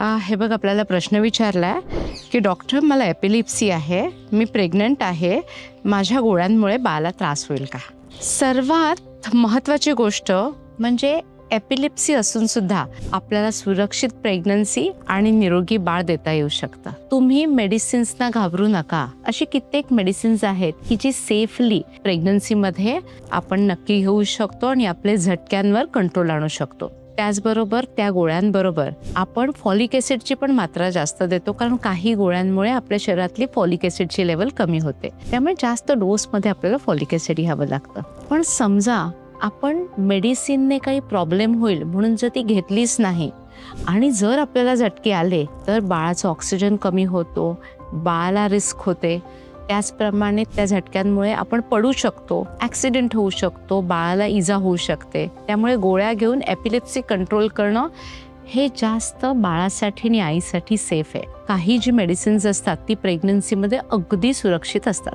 हे बघ आपल्याला प्रश्न विचारला आहे की डॉक्टर मला एपिलिप्सी आहे मी प्रेग्नंट आहे माझ्या गोळ्यांमुळे बाला त्रास होईल का? सर्वात महत्त्वाची गोष्ट म्हणजे एपिलिप्सी असून सुद्धा आपल्याला सुरक्षित प्रेग्नन्सी आणि निरोगी बाळ देता येऊ शकतं. तुम्ही मेडिसिन्सना घाबरू नका. अशी कित्येक मेडिसिन्स आहेत की जी सेफली प्रेग्नन्सीमध्ये आपण नक्की घेऊ शकतो आणि आपले झटक्यांवर कंट्रोल आणू शकतो. त्याचबरोबर त्या गोळ्यांबरोबर आपण फॉलिक ॲसिडची पण मात्रा जास्त देतो कारण काही गोळ्यांमुळे आपल्या शरीरातली फॉलिक ॲसिडची लेवल कमी होते. त्यामुळे जास्त डोसमध्ये आपल्याला फॉलिक ॲसिड घ्यावं लागतं. पण समजा आपण मेडिसिनने काही प्रॉब्लेम होईल म्हणून जर ती घेतलीच नाही आणि जर आपल्याला झटके आले तर बाळाचं ऑक्सिजन कमी होतो बाळाला रिस्क होते त्याचप्रमाणे त्या झटक्यांमुळे आपण पडू शकतो ॲक्सिडेंट होऊ शकतो बाळाला इजा होऊ शकते. त्यामुळे गोळ्या घेऊन एपिलेप्सी कंट्रोल करणं हे जास्त बाळासाठी आणि आईसाठी सेफ आहे. काही जी मेडिसिन्स असतात ती प्रेग्नन्सीमध्ये अगदी सुरक्षित असतात.